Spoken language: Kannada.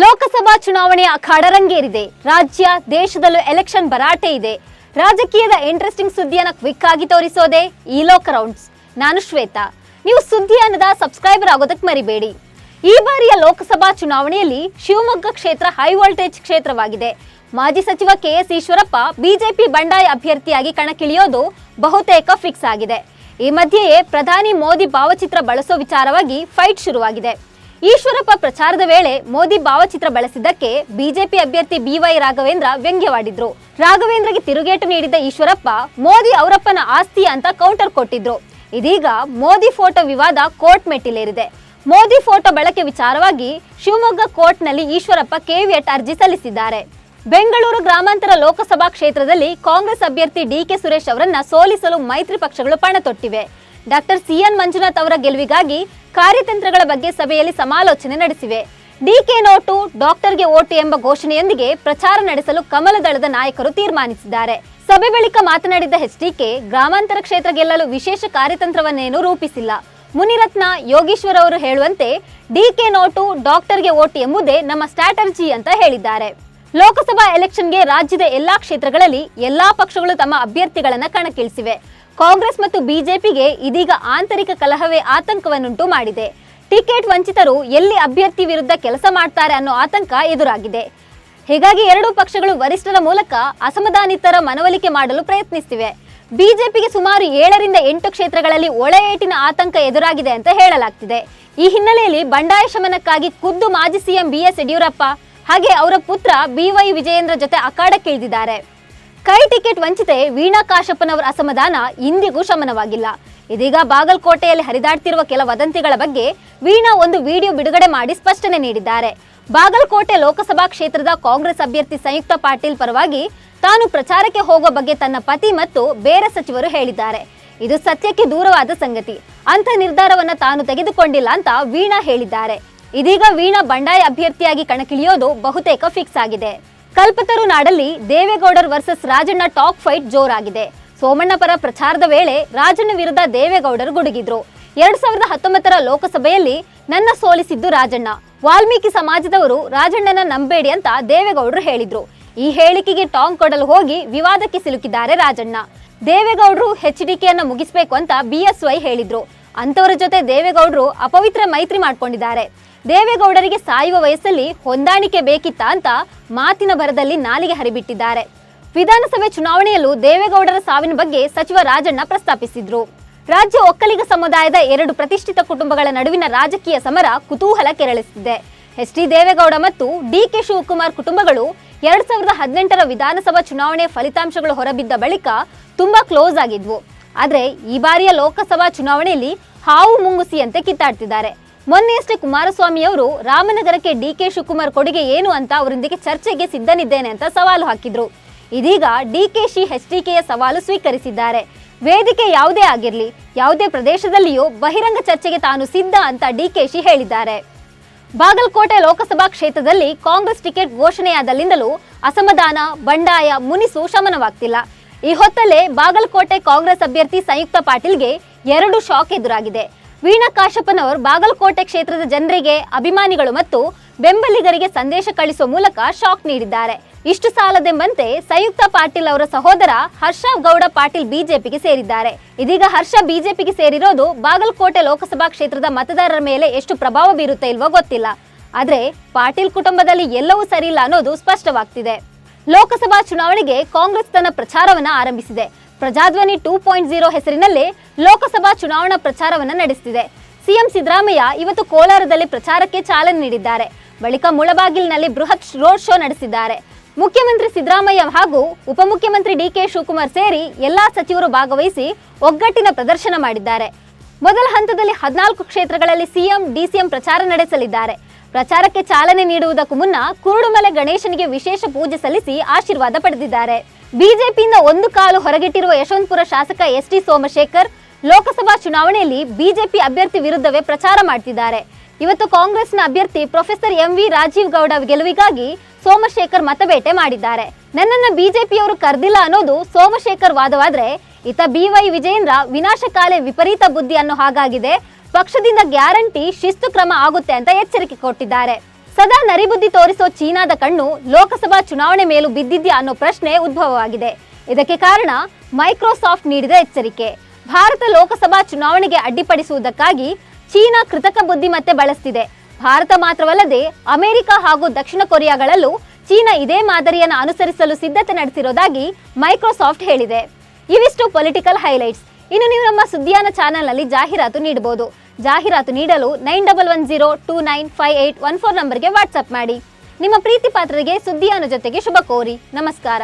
ಲೋಕಸಭಾ ಚುನಾವಣೆಯ ಅಖಾಡರಂಗೇರಿದೆ ರಾಜ್ಯ, ದೇಶದಲ್ಲೂ ಎಲೆಕ್ಷನ್ ಭರಾಟೆ ಇದೆ. ರಾಜಕೀಯದ ಇಂಟ್ರೆಸ್ಟಿಂಗ್ ಸುದ್ದಿಯನ್ನ ಕ್ವಿಕ್ ಆಗಿ ತೋರಿಸೋದೆ ಈ ಲೋಕ ರೌಂಡ್ಸ್ ನಾನು ಶ್ವೇತಾ. ನೀವು ಸುದ್ದಿ ಅನ್ನದ ಸಬ್ಸ್ಕ್ರೈಬರ್ ಆಗೋದಕ್ಕೆ ಮರಿಬೇಡಿ. ಈ ಬಾರಿಯ ಲೋಕಸಭಾ ಚುನಾವಣೆಯಲ್ಲಿ ಶಿವಮೊಗ್ಗ ಕ್ಷೇತ್ರ ಹೈ ವೋಲ್ಟೇಜ್ ಕ್ಷೇತ್ರವಾಗಿದೆ. ಮಾಜಿ ಸಚಿವ ಕೆಎಸ್ ಈಶ್ವರಪ್ಪ ಬಿಜೆಪಿ ಬಂಡಾಯ ಅಭ್ಯರ್ಥಿಯಾಗಿ ಕಣಕ್ಕಿಳಿಯೋದು ಬಹುತೇಕ ಫಿಕ್ಸ್ ಆಗಿದೆ. ಈ ಮಧ್ಯೆಯೇ ಪ್ರಧಾನಿ ಮೋದಿ ಭಾವಚಿತ್ರ ಬಳಸೋ ವಿಚಾರವಾಗಿ ಫೈಟ್ ಶುರುವಾಗಿದೆ. ಈಶ್ವರಪ್ಪ ಪ್ರಚಾರದ ವೇಳೆ ಮೋದಿ ಭಾವಚಿತ್ರ ಬಳಸಿದ್ದಕ್ಕೆ ಬಿಜೆಪಿ ಅಭ್ಯರ್ಥಿ ಬಿವೈ ರಾಘವೇಂದ್ರ ವ್ಯಂಗ್ಯವಾಡಿದ್ರು. ರಾಘವೇಂದ್ರಗೆ ತಿರುಗೇಟು ನೀಡಿದ ಈಶ್ವರಪ್ಪ ಮೋದಿ ಅವರಪ್ಪನ ಆಸ್ತಿ ಅಂತ ಕೌಂಟರ್ ಕೊಟ್ಟಿದ್ರು. ಇದೀಗ ಮೋದಿ ಫೋಟೋ ವಿವಾದ ಕೋರ್ಟ್ ಮೆಟ್ಟಿಲೇರಿದೆ. ಮೋದಿ ಫೋಟೋ ಬಳಕೆ ವಿಚಾರವಾಗಿ ಶಿವಮೊಗ್ಗ ಕೋರ್ಟ್ನಲ್ಲಿ ಈಶ್ವರಪ್ಪ ಕೆವಿಎಟ್ ಅರ್ಜಿ ಸಲ್ಲಿಸಿದ್ದಾರೆ. ಬೆಂಗಳೂರು ಗ್ರಾಮಾಂತರ ಲೋಕಸಭಾ ಕ್ಷೇತ್ರದಲ್ಲಿ ಕಾಂಗ್ರೆಸ್ ಅಭ್ಯರ್ಥಿ ಡಿಕೆ ಸುರೇಶ್ ಅವರನ್ನ ಸೋಲಿಸಲು ಮೈತ್ರಿ ಪಕ್ಷಗಳು ಪಣ ತೊಟ್ಟಿವೆ ಡಾಕ್ಟರ್ ಸಿಎನ್ ಮಂಜುನಾಥ್ ಅವರ ಗೆಲುವಿಗಾಗಿ ಕಾರ್ಯತಂತ್ರಗಳ ಬಗ್ಗೆ ಸಭೆಯಲ್ಲಿ ಸಮಾಲೋಚನೆ ನಡೆಸಿವೆ. ಡಿಕೆ ನೋಟು, ಡಾಕ್ಟರ್ಗೆ ಓಟು ಎಂಬ ಘೋಷಣೆಯೊಂದಿಗೆ ಪ್ರಚಾರ ನಡೆಸಲು ಕಮಲದಳದ ನಾಯಕರು ತೀರ್ಮಾನಿಸಿದ್ದಾರೆ. ಸಭೆ ಬಳಿಕ ಮಾತನಾಡಿದ ಎಚ್ಡಿಕೆ, ಗ್ರಾಮಾಂತರ ಕ್ಷೇತ್ರ ಗೆಲ್ಲಲು ವಿಶೇಷ ಕಾರ್ಯತಂತ್ರವನ್ನೇನು ರೂಪಿಸಿಲ್ಲ. ಮುನಿರತ್ನ ಯೋಗೀಶ್ವರ್ ಅವರು ಹೇಳುವಂತೆ, ಡಿಕೆ ನೋಟು, ಡಾಕ್ಟರ್ಗೆ ಓಟು ಎಂಬುದೇ ನಮ್ಮ ಸ್ಟ್ರಾಟರ್ಜಿ ಅಂತ ಹೇಳಿದ್ದಾರೆ. ಲೋಕಸಭಾ ಎಲೆಕ್ಷನ್ಗೆ ರಾಜ್ಯದ ಎಲ್ಲಾ ಕ್ಷೇತ್ರಗಳಲ್ಲಿ ಎಲ್ಲಾ ಪಕ್ಷಗಳು ತಮ್ಮ ಅಭ್ಯರ್ಥಿಗಳನ್ನು ಕಣಕ್ಕಿಳಿಸಿವೆ. ಕಾಂಗ್ರೆಸ್ ಮತ್ತು ಬಿಜೆಪಿಗೆ ಇದೀಗ ಆಂತರಿಕ ಕಲಹವೇ ಆತಂಕವನ್ನುಂಟು ಮಾಡಿದೆ. ಟಿಕೆಟ್ ವಂಚಿತರು ಎಲ್ಲಿ ಅಭ್ಯರ್ಥಿ ವಿರುದ್ಧ ಕೆಲಸ ಮಾಡ್ತಾರೆ ಅನ್ನೋ ಆತಂಕ ಎದುರಾಗಿದೆ. ಹೀಗಾಗಿ ಎರಡೂ ಪಕ್ಷಗಳು ವರಿಷ್ಠರ ಮೂಲಕ ಅಸಮಾಧಾನಿತರ ಮನವೊಲಿಕೆ ಮಾಡಲು ಪ್ರಯತ್ನಿಸುತ್ತಿವೆ ಬಿಜೆಪಿಗೆ ಸುಮಾರು ಏಳರಿಂದ ಎಂಟು ಕ್ಷೇತ್ರಗಳಲ್ಲಿ ಒಳ ಏಟಿನ ಆತಂಕ ಎದುರಾಗಿದೆ ಅಂತ ಹೇಳಲಾಗ್ತಿದೆ. ಈ ಹಿನ್ನೆಲೆಯಲ್ಲಿ ಬಂಡಾಯ ಶಮನಕ್ಕಾಗಿ ಖುದ್ದು ಮಾಜಿ ಸಿಎಂ ಬಿಎಸ್ ಯಡಿಯೂರಪ್ಪ ಹಾಗೆ ಅವರ ಪುತ್ರ ಬಿವೈ ವಿಜಯೇಂದ್ರ ಜೊತೆ ಅಖಾಡಕ್ಕಿಳಿದಿದ್ದಾರೆ. ಕೈ ಟಿಕೆಟ್ ವಂಚಿತೆ ವೀಣಾ ಕಾಶಪ್ಪನವರ ಅಸಮಾಧಾನ ಇಂದಿಗೂ ಶಮನವಾಗಿಲ್ಲ. ಇದೀಗ ಬಾಗಲಕೋಟೆಯಲ್ಲಿ ಹರಿದಾಡ್ತಿರುವ ಕೆಲ ವದಂತಿಗಳ ಬಗ್ಗೆ ವೀಣಾ ಒಂದು ವಿಡಿಯೋ ಬಿಡುಗಡೆ ಮಾಡಿ ಸ್ಪಷ್ಟನೆ ನೀಡಿದ್ದಾರೆ. ಬಾಗಲಕೋಟೆ ಲೋಕಸಭಾ ಕ್ಷೇತ್ರದ ಕಾಂಗ್ರೆಸ್ ಅಭ್ಯರ್ಥಿ ಸಂಯುಕ್ತ ಪಾಟೀಲ್ ಪರವಾಗಿ ತಾನು ಪ್ರಚಾರಕ್ಕೆ ಹೋಗುವ ಬಗ್ಗೆ ತನ್ನ ಪತಿ ಮತ್ತು ಬೇರೆ ಸಚಿವರು ಹೇಳಿದ್ದಾರೆ. ಇದು ಸತ್ಯಕ್ಕೆ ದೂರವಾದ ಸಂಗತಿ. ಅಂತ ನಿರ್ಧಾರವನ್ನ ತಾನು ತೆಗೆದುಕೊಂಡಿಲ್ಲ ಅಂತ ವೀಣಾ ಹೇಳಿದ್ದಾರೆ. ಇದೀಗ ವೀಣಾ ಬಂಡಾಯ ಅಭ್ಯರ್ಥಿಯಾಗಿ ಕಣಕ್ಕಿಳಿಯೋದು ಬಹುತೇಕ ಫಿಕ್ಸ್ ಆಗಿದೆ. ಕಲ್ಪತರು ನಾಡಲ್ಲಿ ದೇವೇಗೌಡರ್ ವರ್ಸಸ್ ರಾಜಣ್ಣ ಟಾಕ್ ಫೈಟ್ ಜೋರಾಗಿದೆ. ಸೋಮಣ್ಣ ಪರ ಪ್ರಚಾರದ ವೇಳೆ ರಾಜಣ್ಣ ವಿರುದ್ಧ ದೇವೇಗೌಡರು ಗುಡುಗಿದ್ರು. ಎರಡ್ ಸಾವಿರದ ಹತ್ತೊಂಬತ್ತರ ಲೋಕಸಭೆಯಲ್ಲಿ ನನ್ನ ಸೋಲಿಸಿದ್ದು ರಾಜಣ್ಣ. ವಾಲ್ಮೀಕಿ ಸಮಾಜದವರು ರಾಜಣ್ಣನ ನಂಬೇಡಿ ಅಂತ ದೇವೇಗೌಡರು ಹೇಳಿದ್ರು. ಈ ಹೇಳಿಕೆಗೆ ಟಾಂಗ್ ಕೊಡಲು ಹೋಗಿ ವಿವಾದಕ್ಕೆ ಸಿಲುಕಿದ್ದಾರೆ ರಾಜಣ್ಣ. ದೇವೇಗೌಡರು ಎಚ್ಡಿಕೆಯನ್ನ ಮುಗಿಸಬೇಕು ಅಂತ ಬಿಎಸ್ವೈ ಹೇಳಿದ್ರು. ಅಂತವರ ಜೊತೆ ದೇವೇಗೌಡರು ಅಪವಿತ್ರ ಮೈತ್ರಿ ಮಾಡ್ಕೊಂಡಿದ್ದಾರೆ. ದೇವೇಗೌಡರಿಗೆ ಸಾಯುವ ವಯಸ್ಸಲ್ಲಿ ಹೊಂದಾಣಿಕೆ ಬೇಕಿತ್ತ ಅಂತ ಮಾತಿನ ಭರದಲ್ಲಿ ನಾಲಿಗೆ ಹರಿಬಿಟ್ಟಿದ್ದಾರೆ. ವಿಧಾನಸಭೆ ಚುನಾವಣೆಯಲ್ಲೂ ದೇವೇಗೌಡರ ಸಾವಿನ ಬಗ್ಗೆ ಸಚಿವ ರಾಜಣ್ಣ ಪ್ರಸ್ತಾಪಿಸಿದ್ರು. ರಾಜ್ಯ ಒಕ್ಕಲಿಗ ಸಮುದಾಯದ ಎರಡು ಪ್ರತಿಷ್ಠಿತ ಕುಟುಂಬಗಳ ನಡುವಿನ ರಾಜಕೀಯ ಸಮರ ಕುತೂಹಲ ಕೆರಳಿಸುತ್ತಿದೆ ಎಚ್ ಡಿ ದೇವೇಗೌಡ ಮತ್ತು ಡಿಕೆ ಶಿವಕುಮಾರ್ ಕುಟುಂಬಗಳು ಎರಡ್ ಸಾವಿರದ ಹದಿನೆಂಟರ ವಿಧಾನಸಭಾ ಚುನಾವಣೆ ಫಲಿತಾಂಶಗಳು ಹೊರಬಿದ್ದ ಬಳಿಕ ತುಂಬಾ ಕ್ಲೋಸ್ ಆಗಿದ್ವು. ಆದ್ರೆ ಈ ಬಾರಿಯ ಲೋಕಸಭಾ ಚುನಾವಣೆಯಲ್ಲಿ ಹಾವು ಮುಂಗುಸಿಯಂತೆ ಕಿತ್ತಾಡ್ತಿದ್ದಾರೆ. ಮೊನ್ನೆಯಷ್ಟೇ ಕುಮಾರಸ್ವಾಮಿ ಅವರು ರಾಮನಗರಕ್ಕೆ ಡಿಕೆ ಶಿವಕುಮಾರ್ ಕೊಡುಗೆ ಏನು ಅಂತ ಅವರೊಂದಿಗೆ ಚರ್ಚೆಗೆ ಸಿದ್ಧನಿದ್ದೇನೆ ಅಂತ ಸವಾಲು ಹಾಕಿದ್ರು. ಇದೀಗ ಡಿ ಕೆ ಡಿಕೆಶಿ ಕೆಯ ಸವಾಲು ಸ್ವೀಕರಿಸಿದ್ದಾರೆ. ವೇದಿಕೆ ಯಾವುದೇ ಆಗಿರಲಿ, ಯಾವುದೇ ಪ್ರದೇಶದಲ್ಲಿಯೂ ಬಹಿರಂಗ ಚರ್ಚೆಗೆ ತಾನು ಸಿದ್ಧ ಅಂತ ಡಿ ಕೆ ಶಿ ಹೇಳಿದ್ದಾರೆ. ಬಾಗಲಕೋಟೆ ಲೋಕಸಭಾ ಕ್ಷೇತ್ರದಲ್ಲಿ ಕಾಂಗ್ರೆಸ್ ಟಿಕೆಟ್ ಘೋಷಣೆಯಾದಲ್ಲಿಂದಲೂ ಅಸಮಾಧಾನ, ಬಂಡಾಯ, ಮುನಿಸು ಶಮನವಾಗ್ತಿಲ್ಲ. ಈ ಹೊತ್ತಲ್ಲೇ ಬಾಗಲಕೋಟೆ ಕಾಂಗ್ರೆಸ್ ಅಭ್ಯರ್ಥಿ ಸಂಯುಕ್ತ ಪಾಟೀಲ್ಗೆ ಎರಡು ಶಾಕ್ ಎದುರಾಗಿದೆ. ವೀಣಾ ಕಾಶಪ್ಪನವರು ಬಾಗಲಕೋಟೆ ಕ್ಷೇತ್ರದ ಜನರಿಗೆ ಅಭಿಮಾನಿಗಳು ಮತ್ತು ಬೆಂಬಲಿಗರಿಗೆ ಸಂದೇಶ ಕಳಿಸುವ ಮೂಲಕ ಶಾಕ್ ನೀಡಿದ್ದಾರೆ. ಇಷ್ಟು ಸಾಲದೆಂಬಂತೆ ಸಂಯುಕ್ತ ಪಾಟೀಲ್ ಅವರ ಸಹೋದರ ಹರ್ಷ ಗೌಡ ಪಾಟೀಲ್ ಬಿಜೆಪಿಗೆ ಸೇರಿದ್ದಾರೆ. ಇದೀಗ ಹರ್ಷ ಬಿಜೆಪಿಗೆ ಸೇರಿರೋದು ಬಾಗಲಕೋಟೆ ಲೋಕಸಭಾ ಕ್ಷೇತ್ರದ ಮತದಾರರ ಮೇಲೆ ಎಷ್ಟು ಪ್ರಭಾವ ಬೀರುತ್ತೆ ಇಲ್ವೋ ಗೊತ್ತಿಲ್ಲ. ಆದ್ರೆ ಪಾಟೀಲ್ ಕುಟುಂಬದಲ್ಲಿ ಎಲ್ಲವೂ ಸರಿಯಿಲ್ಲ ಅನ್ನೋದು ಸ್ಪಷ್ಟವಾಗ್ತಿದೆ. ಲೋಕಸಭಾ ಚುನಾವಣೆಗೆ ಕಾಂಗ್ರೆಸ್ ತನ್ನ ಪ್ರಚಾರವನ್ನ ಆರಂಭಿಸಿದೆ. ಪ್ರಜಾಧ್ವನಿ ಟೂ ಪಾಯಿಂಟ್ ಜೀರೋ ಹೆಸರಿನಲ್ಲಿ ಲೋಕಸಭಾ ಚುನಾವಣಾ ಪ್ರಚಾರವನ್ನು ನಡೆಸುತ್ತಿದೆ ಸಿಎಂ ಸಿದ್ದರಾಮಯ್ಯ ಇವತ್ತು ಕೋಲಾರದಲ್ಲಿ ಪ್ರಚಾರಕ್ಕೆ ಚಾಲನೆ ನೀಡಿದ್ದಾರೆ. ಬಳಿಕ ಮುಳಬಾಗಿಲಿನಲ್ಲಿ ಬೃಹತ್ ರೋಡ್ ಶೋ ನಡೆಸಿದ್ದಾರೆ. ಮುಖ್ಯಮಂತ್ರಿ ಸಿದ್ದರಾಮಯ್ಯ ಹಾಗೂ ಉಪಮುಖ್ಯಮಂತ್ರಿ ಡಿಕೆ ಶಿವಕುಮಾರ್ ಸೇರಿ ಎಲ್ಲಾ ಸಚಿವರು ಭಾಗವಹಿಸಿ ಒಗ್ಗಟ್ಟಿನ ಪ್ರದರ್ಶನ ಮಾಡಿದ್ದಾರೆ. ಮೊದಲ ಹಂತದಲ್ಲಿ ಹದಿನಾಲ್ಕು ಕ್ಷೇತ್ರಗಳಲ್ಲಿ ಸಿಎಂ, ಡಿಸಿಎಂ ಪ್ರಚಾರ ನಡೆಸಲಿದ್ದಾರೆ. ಪ್ರಚಾರಕ್ಕೆ ಚಾಲನೆ ನೀಡುವುದಕ್ಕೂ ಮುನ್ನ ಕುರುಡುಮಲೆ ಗಣೇಶನಿಗೆ ವಿಶೇಷ ಪೂಜೆ ಸಲ್ಲಿಸಿ ಆಶೀರ್ವಾದ ಪಡೆದಿದ್ದಾರೆ. ಬಿಜೆಪಿಯಿಂದ ಒಂದು ಕಾಲು ಹೊರಗಿಟ್ಟಿರುವ ಯಶವಂತಪುರ ಶಾಸಕ ಎಸ್ ಟಿ ಸೋಮಶೇಖರ್ ಲೋಕಸಭಾ ಚುನಾವಣೆಯಲ್ಲಿ ಬಿಜೆಪಿ ಅಭ್ಯರ್ಥಿ ವಿರುದ್ಧವೇ ಪ್ರಚಾರ ಮಾಡ್ತಿದ್ದಾರೆ. ಇವತ್ತು ಕಾಂಗ್ರೆಸ್ನ ಅಭ್ಯರ್ಥಿ professor M V Rajeev Gowda ಗೆಲುವಿಗಾಗಿ ಸೋಮಶೇಖರ್ ಮತಬೇಟೆ ಮಾಡಿದ್ದಾರೆ. ನನ್ನನ್ನು ಬಿಜೆಪಿಯವರು ಕರೆದಿಲ್ಲ ಅನ್ನೋದು ಸೋಮಶೇಖರ್ ವಾದವಾದ್ರೆ ಇತ ಬಿವೈ ವಿಜಯೇಂದ್ರ ವಿನಾಶಕಾಲೆ ವಿಪರೀತ ಬುದ್ಧಿ ಅನ್ನೋ ಹಾಗಾಗಿದೆ. ಪಕ್ಷದಿಂದ ಗ್ಯಾರಂಟಿ ಶಿಸ್ತು ಕ್ರಮ ಆಗುತ್ತೆ ಅಂತ ಎಚ್ಚರಿಕೆ ಕೊಟ್ಟಿದ್ದಾರೆ. ಸದಾ ನರಿಬುದ್ಧಿ ತೋರಿಸೋ ಚೀನಾದ ಕಣ್ಣು ಲೋಕಸಭಾ ಚುನಾವಣೆ ಮೇಲೂ ಬಿದ್ದಿದ್ಯಾ ಅನ್ನೋ ಪ್ರಶ್ನೆ ಉದ್ಭವವಾಗಿದೆ. ಇದಕ್ಕೆ ಕಾರಣ ಮೈಕ್ರೋಸಾಫ್ಟ್ ನೀಡಿದ ಎಚ್ಚರಿಕೆ. ಭಾರತ ಲೋಕಸಭಾ ಚುನಾವಣೆಗೆ ಅಡ್ಡಿಪಡಿಸುವುದಕ್ಕಾಗಿ ಚೀನಾ ಕೃತಕ ಬುದ್ಧಿಮತ್ತೆ ಬಳಸ್ತಿದೆ. ಭಾರತ ಮಾತ್ರವಲ್ಲದೆ ಅಮೆರಿಕ ಹಾಗೂ ದಕ್ಷಿಣ ಕೊರಿಯಾಗಳಲ್ಲೂ ಚೀನಾ ಇದೇ ಮಾದರಿಯನ್ನು ಅನುಸರಿಸಲು ಸಿದ್ಧತೆ ನಡೆಸಿರೋದಾಗಿ ಮೈಕ್ರೋಸಾಫ್ಟ್ ಹೇಳಿದೆ. ಇವಿಷ್ಟು ಪೊಲಿಟಿಕಲ್ ಹೈಲೈಟ್ಸ್. ಇನ್ನು ನೀವು ನಮ್ಮ ಸುದ್ದಿಯಾನ ಚಾನೆಲ್ನಲ್ಲಿ ಜಾಹೀರಾತು ನೀಡಬಹುದು. ಜಾಹೀರಾತು ನೀಡಲು nine double one zero two nine five eight one four ನಂಬರ್ಗೆ ವಾಟ್ಸಪ್ ಮಾಡಿ. ನಿಮ್ಮ ಪ್ರೀತಿ ಪಾತ್ರರಿಗೆ ಸುದ್ದಿಯಾನ ಜೊತೆಗೆ ಶುಭ ಕೋರಿ. ನಮಸ್ಕಾರ.